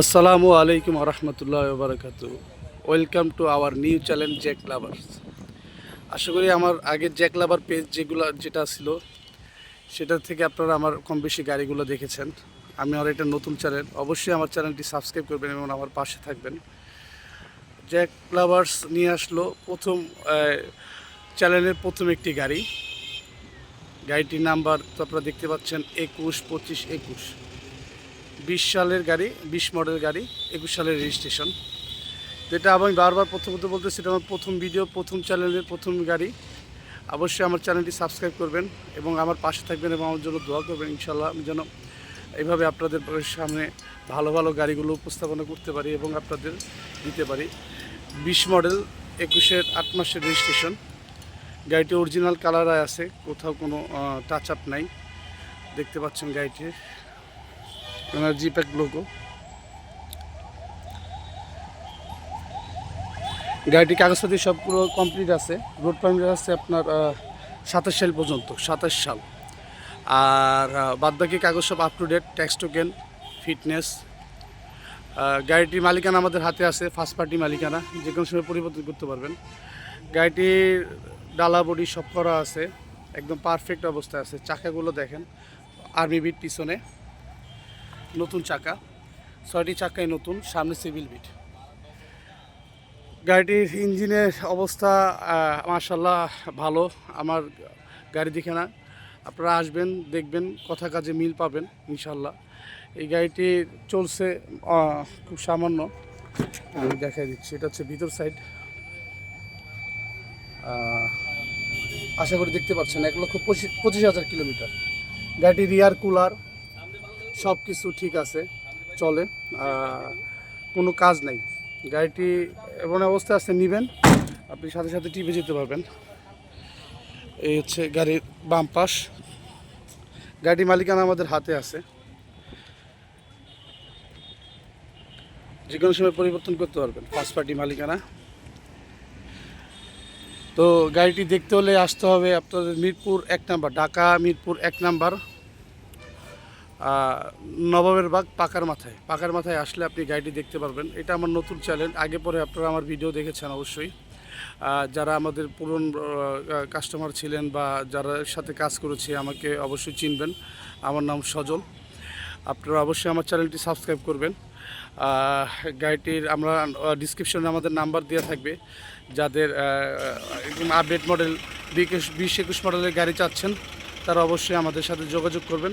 আসসালামু আলাইকুম রহমতুল্লাহ বারকাত welcome to our new channel jack lovers. আশা করি আমার আগের জ্যাক লাভার পেজ যেগুলো, যেটা ছিল, সেটা থেকে আপনারা আমার কম বেশি গাড়িগুলো দেখেছেন। আমি আর এটা নতুন চ্যানেল, অবশ্যই আমার চ্যানেলটি সাবস্ক্রাইব করবেন এবং আমার পাশে থাকবেন। জ্যাক লাভার্স নিয়ে আসলো প্রথম চ্যানেলের প্রথম একটি গাড়ি। গাড়িটির নাম্বার তো আপনারা দেখতে পাচ্ছেন, একুশ, পঁচিশ, একুশ। বিশ সালের গাড়ি, বিশ মডেল গাড়ি, একুশ সালের রেজিস্ট্রেশন যেটা আমি বারবার প্রথমত বলতে সেটা আমার প্রথম ভিডিও প্রথম চ্যানেলের প্রথম গাড়ি। অবশ্যই আমার চ্যানেলটি সাবস্ক্রাইব করবেন এবং আমার পাশে থাকবেন এবং আমার জন্য দোয়া করবেন ইনশাল্লাহ আমি যেন এইভাবে আপনাদের সামনে ভালো ভালো গাড়িগুলো উপস্থাপনা করতে পারি এবং আপনাদের দিতে পারি। বিশ মডেল একুশের, আট মাসের রেজিস্ট্রেশন গাড়িটি অরিজিনাল কালারে আছে, কোথাও কোনো টাচ আপ নাই। দেখতে পাচ্ছেন গাড়িটির। ওনার জিপ্যাক লোগো। গাড়িটি কাগজপাতি সবগুলো কমপ্লিট আছে। রোড পারমিট আছে আপনার সাতাশ সাল পর্যন্ত, সাতাশ সাল। আর বাদবাকি কাগজ সব up to date tax token fitness গাড়িটির মালিকানা আমাদের হাতে আছে ফার্স্ট পার্টি মালিকানা, যে কোনো সময় পরিবর্তন করতে পারবেন। গাড়িটির ডালা বডি সব করা আছে, একদম পারফেক্ট অবস্থায় আছে, চাকাগুলো দেখেন আর্মি বিট পিছনে। নতুন চাকা, ছয়টি চাকাই নতুন, সামনে সিভিল বিট। গাড়িটির ইঞ্জিনের অবস্থা মার্শাল্লাহ ভালো, আমার গাড়ি দেখে না। আপনারা আসবেন, দেখবেন, কথা কাজে মিল পাবেন ইনশাল্লাহ এই গাড়িটি চলছে খুব সামান্য। আমি দেখাই দিচ্ছি, এটা হচ্ছে ভিতর সাইড। আশা করি দেখতে পাচ্ছেন, এক লক্ষ পঁচিশ হাজার কিলোমিটার। গাড়িটি রিয়ার কুলার সব কিছু ঠিক আছে, চলে। কোনো কাজ নাই। গাড়িটি এমন অবস্থায় আছে, নেবেন। আপনি সাথে সাথে টিপে যেতে পারবেন। এই হচ্ছে গাড়ির বাম পাশ। গাড়ির মালিকানা আমাদের হাতে আছে। যে কোনো সময় পরিবর্তন করতে পারবেন ফার্স্ট পার্টি মালিকানা। তো গাড়িটি দেখতে হলে আসতে হবে আপনাদের মিরপুর এক নাম্বার, ঢাকা মিরপুর এক নাম্বার। নবাবের বাগ পাকার মাথায়। পাকার মাথায় আসলে আপনি গাড়িটি দেখতে পারবেন। এটা আমার নতুন চ্যানেল আগে পরে আপনারা আমার ভিডিও দেখেছেন অবশ্যই। যারা আমাদের পুরন কাস্টমার ছিলেন বা যারা সাথে কাজ করেছে, আমাকে অবশ্যই চিনবেন। আমার নাম সজল। আপনারা অবশ্যই আমার চ্যানেলটি সাবস্ক্রাইব করবেন। গাড়িটির আমরা ডিসক্রিপশনে আমাদের নাম্বার দেওয়া থাকবে। যাদের আপডেট মডেল বিশ একুশ মডেলের গাড়ি চাচ্ছেন, তারা অবশ্যই আমাদের সাথে যোগাযোগ করবেন।